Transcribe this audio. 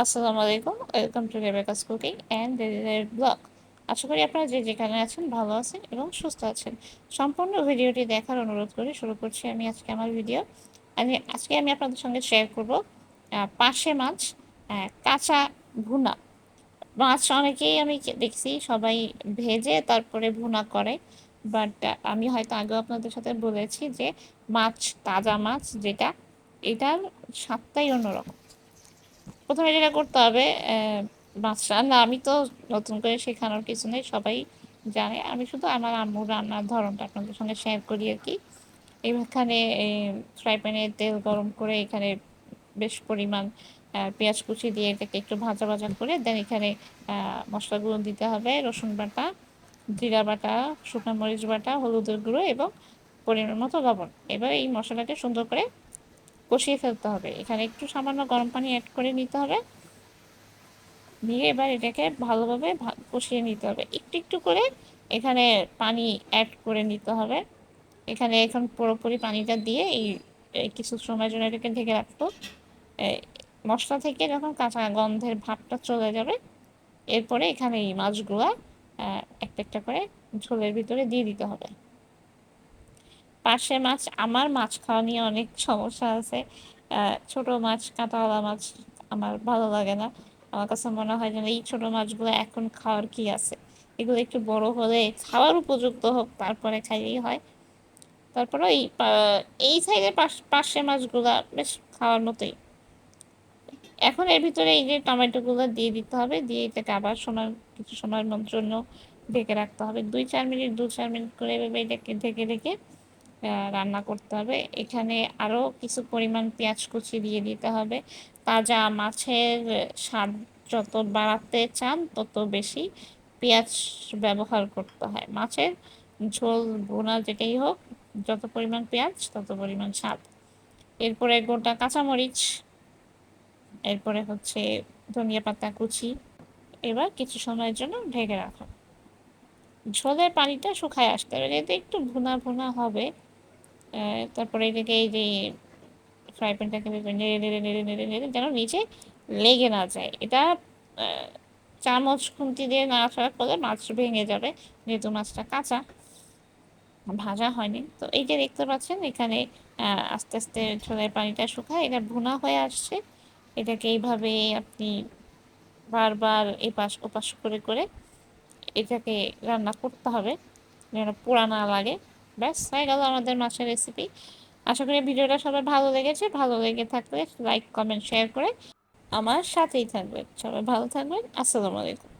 আসসালামু আলাইকুম welcome to Rebecca's cooking and blog. আশা করি আপনারা যে যেখানে আছেন ভালো আছেন এবং সুস্থ আছেন। সম্পূর্ণ ভিডিওটি দেখার অনুরোধ করে শুরু করছি আমি আজকে আমার ভিডিও। আমি, আজকে আমি আপনাদের সঙ্গে শেয়ার করব পাশে মাছ কাঁচা ভুনা। মাছ অনেকেই আমি দেখছি সবাই ভেজে তারপরে ভুনা করে বাট আমি হয়তো আগেও আপনাদের সাথে বলেছি যে মাছ, তাজা মাছ যেটা, এটার স্বাদটাই অন্যরকম। প্রথমে যেটা করতে হবে মাছ রান্না আমি তো নতুন করে শেখানোর কিছু নেই, সবাই জানে। আমি শুধু আমার আম্মুর রান্নার ধরনটা আপনাদের সঙ্গে শেয়ার করি আর কি। এখানে ফ্রাই প্যানে তেল গরম করে এখানে বেশ পরিমাণ পেঁয়াজ কুচি দিয়ে এটাকে একটু ভাজা ভাজা করে দেন এখানে মশলাগুলো দিতে হবে, রসুন বাটা, জিরা বাটা, শুকনো মরিচ বাটা, হলুদের গুঁড়ো এবং পরিমাণ মতো লবণ। এবার এই মশলাটা সুন্দর করে কষিয়ে ফেলতে হবে। এখানে একটু সামান্য গরম পানি অ্যাড করে নিতে হবে। দিয়ে এবার এটাকে ভালোভাবে কষিয়ে নিতে হবে। একটু একটু করে এখানে পানি অ্যাড করে নিতে হবে। এখানে এখন পুরোপুরি পানিটা দিয়ে এই কিছু সময়ের জন্য এটাকে ঢেকে রাখতো মশলা থেকে যখন কাঁচা গন্ধের ভাবটা চলে যাবে, এরপরে এখানে এই মাছগুলো একটা একটা করে ঝোলের ভিতরে দিয়ে দিতে হবে। পার্শে মাছ, আমার মাছ খাওয়া নিয়ে অনেক সমস্যা আছে। ছোট মাছ কাঁটাওয়ালা মাছ আমার ভালো লাগে না। আমার কাছে মনে হয় যেন এই ছোট মাছগুলো এখন খাওয়ার কি আছে? এগুলো একটু বড় হলে খাওয়ার উপযুক্ত হোক, তারপরে খাইলেই হয়। তারপরে এই এই সাইডের পাশে মাছগুলো বেশ খাওয়ার মতোই। এখন এর ভিতরে এই যে টমেটোগুলো দিয়ে দিতে হবে, দিয়ে এটাকে আবার সময় কিছু সময়ের জন্য ঢেকে রাখতে হবে। দুই, চার মিনিট, দু, চার মিনিট করে এভাবে এটাকে ঢেকে ঢেকে রান্না করতে হবে। এখানে আরও কিছু পরিমাণ পেঁয়াজ কুচি দিয়ে দিতে হবে। তাজা মাছের স্বাদ যত বাড়াতে চান, তত বেশি পেঁয়াজ ব্যবহার করতে হয়। মাছের ঝোল বোনা যেটাই হোক, যত পরিমাণ পেঁয়াজ, তত পরিমাণ স্বাদ। এরপরে গোটা কাঁচামরিচ, এরপরে হচ্ছে ধনিয়া পাতা কুচি। এবার কিছু সময়ের জন্য ঢেকে রাখা। ঝোলের পানিটা শুকায় আসতে হবে। এতে একটু ভুনা ভুনা হবে তারপরে এটাকে এই যে ফ্রাই প্যানটাকে নেড়ে নেড়ে নেড়ে নেড়ে নেড়ে যেন নিচে লেগে না যায়। এটা চামচ খুন্তি দিয়ে না নাড়াচাড়া করলে মাছ ভেঙে যাবে, যেহেতু মাছটা কাঁচা। ভাজা হয়নি। তো এই যে দেখতে পাচ্ছেন, এখানে আস্তে আস্তে ঝোলের পানিটা শুকায়, এটা ভুনা হয়ে আসছে। এটাকে এইভাবে আপনি বারবার এপাশ ওপাশ করে করে এটাকে রান্না করতে হবে, যেন পোড়া না লাগে। ব্যাস, হয়ে গেল আমাদের মাছের রেসিপি আশা করি ভিডিওটা সবাই ভালো লেগেছে। ভালো লেগে থাকলে লাইক কমেন্ট শেয়ার করে আমার সাথেই থাকবেন। সবাই ভালো থাকবেন। আসসালামু আলাইকুম।